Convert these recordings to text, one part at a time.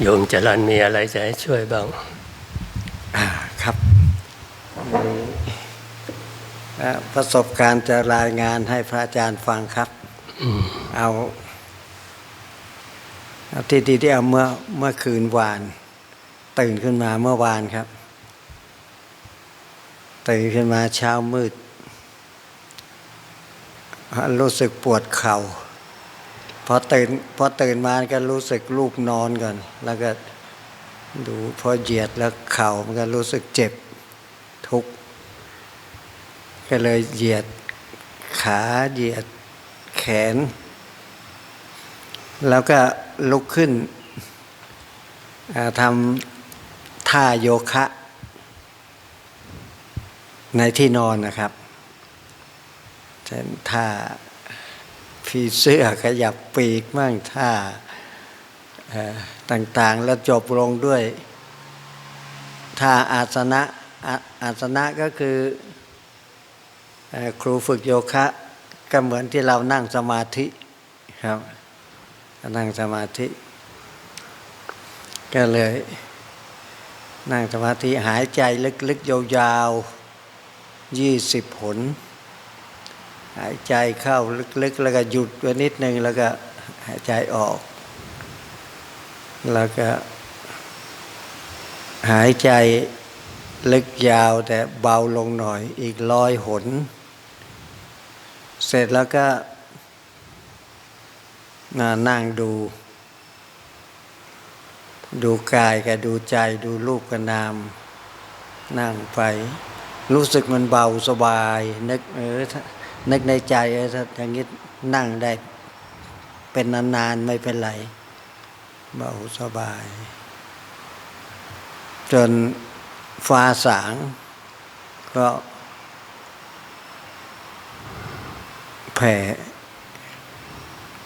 โยมจรันมีอะไรจะให้ช่วยบ้างอ่าครับมีเอ่อประสบการณ์จะรายงานให้พระอาจารย์ฟังครับเอาเอาที่ดีที่เอาเมื่อเมื่อคืนวาน ตื่นขึ้นมาเมื่อวานครับ ตื่นขึ้นมาเช้ามืด รู้สึกปวดเข่าพ อตื่นพอตื่นมาก็รู้สึกรูปนอนก่อน แล้วก็ดูพอเหยียดแล้วเข่ามันก็รู้สึกเจ็บทุกข์ก็เลยเหยียดขาเหยียดแขน แล้วก็ลุกขึ้นทำท่าโยคะ ในที่นอนนะครับเช่นท่า ผีเสื้อขยับปีกมั่งท่าต่างๆ แล้วจบลงด้วยท่าอาสนะอาอาสนะก็คืออครูฝึกโยคะก็เหมือนที่เรานั่งสมาธิครับนั่งสมาธิ ก็เลย นั่งสมาธิหายใจลึกๆ ยาวๆยี่สิบผล หายใจเข้าลึกๆ แล้วก็หยุดไว้นิดนึงแล้วก็หายใจออก แล้วก็ หายใจลึกยาวแต่เบาลงหน่อยอีกร้อยหน เสร็จแล้วก็น,นั่งดู ดูกายกับดูใจดูรูปกับนาม นั่งไป รู้สึกมันเบาสบาย นึกเออ นึกในใจออถ้าอย่างนี้นั่งได้เป็นนานๆไม่เป็นไรเบาสบาย จนฟ้าสาง ก็แผ่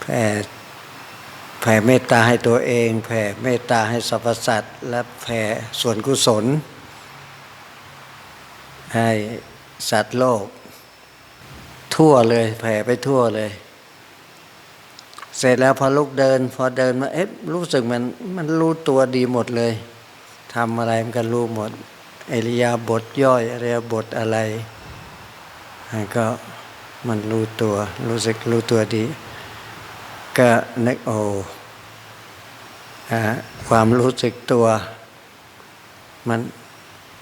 แผ่แผ่เมตตาให้ตัวเอง แผ่เมตตาให้สรรพสัตว์ และแผ่ส่วนกุศล ให้สัตว์โลก ทั่วเลย แผ่ไปทั่วเลย เสร็จแล้วพอลุกเดิน พอเดินมาเอ๊ะรู้สึกมันมันรู้ตัวดีหมดเลยทำอะไรมันก็รู้หมดอริยาบทย่อยอริยาบทอะไรก็มันรู้ตัวรู้สึกรู้ตัวดี ก็นึกโอ้อ่าความรู้สึกตัว มัน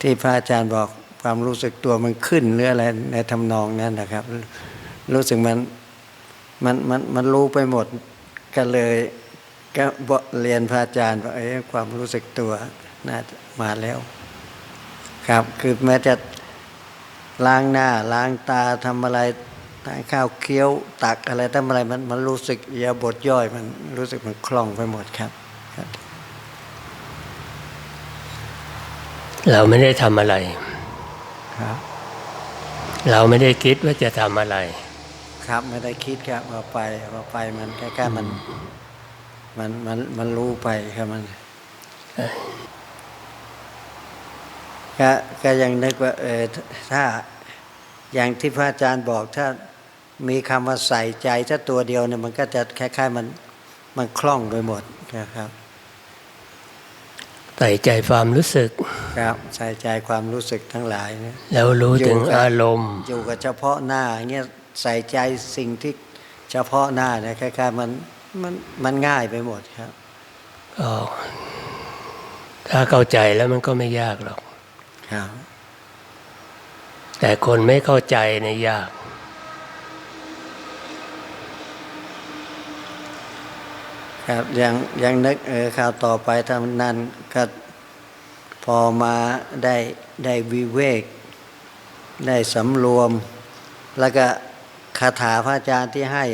ที่พระอาจารย์บอก ความรู้สึกตัวมันขึ้นหรืออะไรในทำนองนั้นนะครับ รู้สึกมันมันมันมันรู้ไปหมดก็เลยก็บเรียนพระอาจารย์ว่าเอ้ความรู้สึกตัวน่าจะมาแล้ว ครับคือแม้จะล้างหน้าล้างตาทำอะไรทานข้าวเคี้ยวตักอะไรทำอะไรมันมันรู้สึกอยาบทย่อย มันรู้สึกมันคล่องไปหมดครับครับเราไม่ได้ทำอะไร ครับ เราไม่ได้คิดว่าจะทำอะไร ครับไม่ได้คิดครับเอาไปเอาไปมันใกล้ๆมัน มันมันมันรู้ไปครับมันก็ก็ยังนึกว่า เออถ้าอย่างที่พระอาจารย์บอกถ้ามีคำว่าใส่ใจถ้าตัวเดียวเนี่ยมันก็จะคล้ายๆมันมันคล่องไปหมดนะครับ ใส่ใจความรู้สึกครับใส่ใจความรู้สึกทั้งหลายเนี่ยแล้วรู้ถึงอยู่กับอารมณ์ อยู่กับเฉพาะหน้าอย่างเงี้ยใส่ใจสิ่งที่เฉพาะหน้าเนี่ยคล้ายๆมันมันมันง่ายไปหมดครับก็ถ้าเข้าใจแล้วมันก็ไม่ยากหรอกครับแต่คนไม่เข้าใจเนยยาก ครับยังยังนึกเออข่าวต่อไปถ้ามันนั่นก็พอมาได้ได้วิเวก ได้สำรวม แล้วก็คาถาพระอาจารย์ที่ให้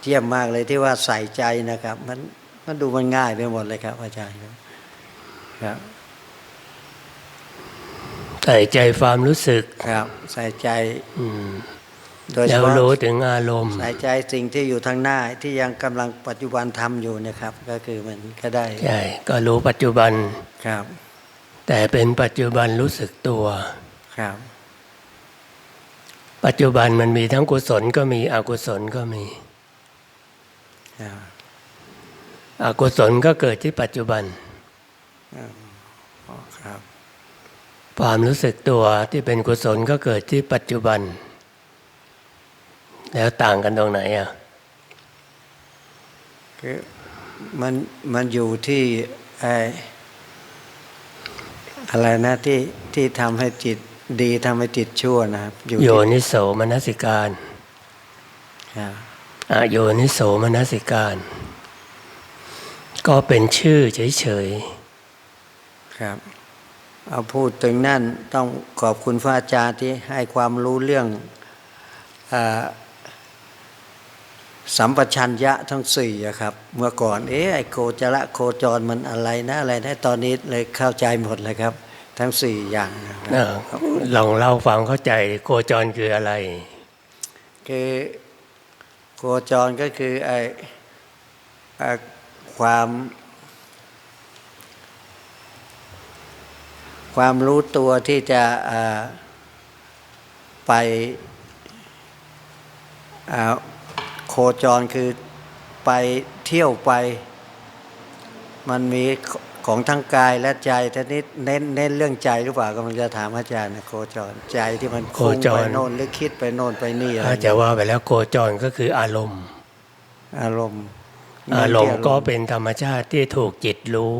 เทียมมากเลยที่ว่าใส่ใจนะครับ มันมันดูมันง่ายไปหมดเลยครับอาจารย์ครับครับใส่ใจความรู้สึกครับ ใส่ใจ อืม โดยเฉแล้วพาะรู้ถึงอารมณ์ใส่ใจสิ่งที่อยู่ทางหน้าที่ยังกำลังปัจจุบันทำอยู่เนะครับ ก็คือมันก็ได้ใช่ก็รู้ปัจจุบันครับ แต่เป็นปัจจุบันรู้สึกตัวครับ ปัจจุบันมันมีทั้งกุศลก็มีอกุศลก็มีครับอกุศลก็เกิดที่ปัจจุบันอ๋อครับความรู้สึกตัวที่เป็นกุศลก็เกิดที่ปัจจุบัน แล้วต่างกันตรงไหนอะคือมันมันอยู่ที่ไออะไรนะที่ที่ทำให้จิตดีทำให้จิตชั่วนะครับอยู่โยที่นิโสมนสิการครับอโยนิโสมนสิการ ก็เป็นชื่อเฉยครับ เอาพูดถึงนั่นต้องขอบคุณพระอาจารย์ที่ให้ความรู้เรื่องอา สัมปชัญญะทั้งสี่อะครับ เมื่อก่อน เอ๊ะไอโคจระโคจรมันอะไรนะอะไรนะตอนนี้เลยเข้าใจหมดเลยครับ ทั้งสี่อย่างนะคๆรับเออลองเล่าความเข้าใจโคจรคืออะไร คือโคจรก็คือไอไอ้ความ ความรู้ตัวที่จะอ่าไปอ่าโคจรคือไปเที่ยวไป มันมีของทั้งกายและใจทีนี้เน้นเน้นเรื่องใจหรือเปล่ากำลังจะถามอาจารย์นะโคจรใจที่มันคุ้งโคจรไปโน่นหรือคิดไปโน่นไปนี่อะไรถ้าจะว่าไปแล้วโคจรก็คืออารมณ์ อารมณ์ อารมณ์ก็เป็นธรรมชาติที่ถูกจิตรู้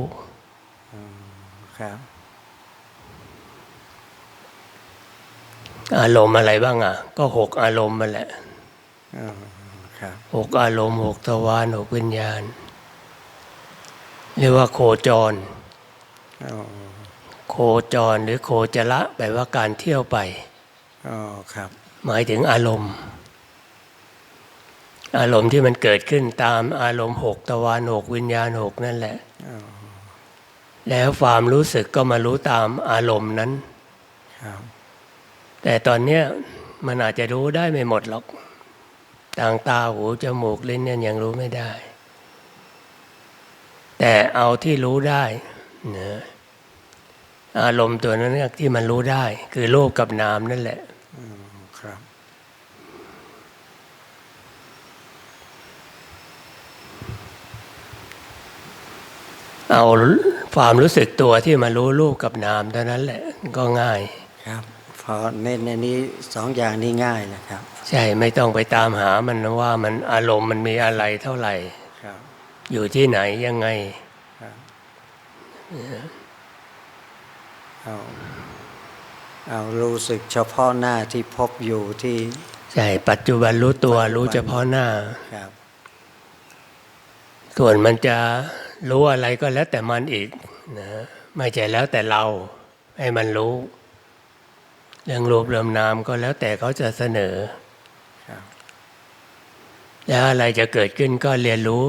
ครับอารมณ์อะไรบ้างอะ ก็หกอารมณ์มันแหละอ๋อครับ หกอารมณ์หกทวารหกวิญญาณ เรียกว่าโคจรอ๋อโคจรหรือโคจระแปลว่าการเที่ยวไปอ๋อครับหมายถึงอารมณ์ อารมณ์ที่มันเกิดขึ้นตามอารมณ์หกทวารหกวิญญาณหกนั่นแหละอ๋อแล้วความรู้สึกก็มารู้ตามอารมณ์นั้นครับแต่ตอนเนี้ยมันอาจจะรู้ได้ไม่หมดหรอก ทางตาหูจมูกลิ้นเนี่ยยังรู้ไม่ได้ แต่เอาที่รู้ได้นะอารมณ์ตัวนั้นเนี่ยที่มันรู้ได้ คือรูปกับนามนั่นแหละครับเอาความรู้สึกตัวที่มารู้รูปกับนามเท่านั้นแหละก็ง่ายครับพ อเน้นในนี้สองอย่างนี้ง่ายนะครับ ใช่ไม่ต้องไปตามหามันว่ามันอารมณ์มันมีอะไรเท่าไหร่ครับอยู่ที่ไหนยังไงครับเอาเอารู้สึกเฉพาะหน้าที่พบอยู่ที่ ใช่ ปัจจุบันรู้ตัวรู้เฉพาะหน้าครับส่วนมันจะรู้อะไรก็แล้วแต่มันอีกนะไม่ใช่แล้วแต่เราให้มันรู้ เรื่องรูปเรื่องนามก็แล้วแต่เขาจะเสนอครับแล้วอะไรจะเกิดขึ้นก็เรียนรู้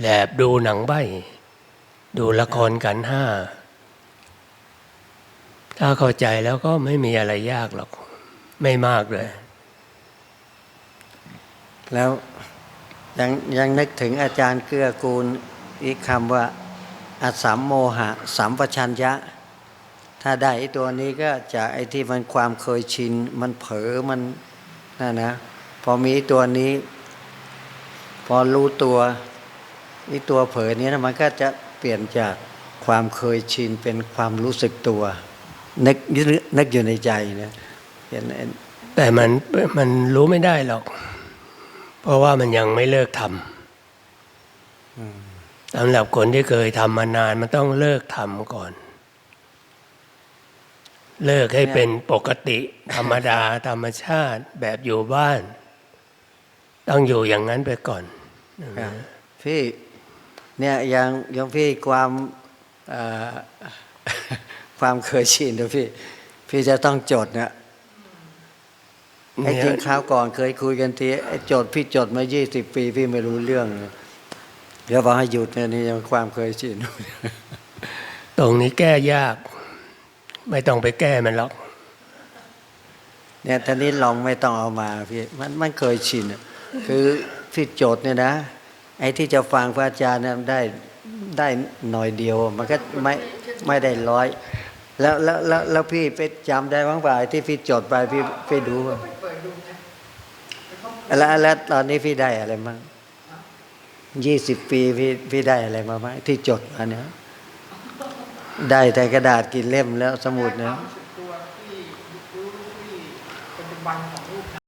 แลบดูหนังใบดูละครกันห้า ถ้าเข้าใจแล้วก็ไม่มีอะไรยากหรอก ไม่มากเลย แล้วยังยังนึกถึงอาจารย์เกื้อกูลอีกคำว่าอสัมโมหะสัมปชัญญะ ถ้าได้ไอ้ตัวนี้ก็จากไอ้ที่มันความเคยชิน มันเผลอมันนั่นนะ พอมีไอ้ตัวนี้ พอรู้ตัวไอ้ตัวเผลอนี้นะมันก็จะเปลี่ยนจากความเคยชินเป็นความรู้สึกตัวนึกนึกอยู่ในใจนะเห็นเห็นแต่มันมันรู้ไม่ได้หรอก เพราะว่ามันยังไม่เลิกทำสำหรับคนที่เคยทำมานานมันต้องเลิกทำก่อน เลิกให้เป็นปกติธรรมดาธรรมชาติแบบอยู่บ้าน ต้องอยู่อย่างนั้นไปก่อนครับพี่เนี่ยยังยังพี่ความเอ่อความเคยชินนะพี่ พี่จะต้องจดเนี่ยไอ้จริงคราวก่อนเคยคุยกันทีไอ้จดพี่จดมายี่สิบปี พี่ไม่รู้เรื่องเลยเดี๋ยวพอให้หยุดเนี่ยนี่ยังความเคยชินตรงนี้แก้ยาก ไม่ต้องไปแก้มันหรอกเนี่ยท่านี้ลองไม่ต้องเอามาพี่มันมันเคยชินอะคือพี่โจทย์เนี่ยนะ ไอ้ที่จะฟังพระอาจารย์เนี่ยได้ได้หน่อยเดียว มันก็ไม่ไม่ได้ร้อย แล้วแล้วแล้วแล้วพี่ไปจำได้บ้างเปล่าที่พี่จดไปพี่พี่ดูป่ะแล้วแล้วตอนนี้พี่ได้อะไรบ้างยี่สิบปีพี่พี่ได้อะไรมาไหมที่จดมาเนี่ย ได้แต่กระดาษกี่เล่มแล้วสมุดเนี่ย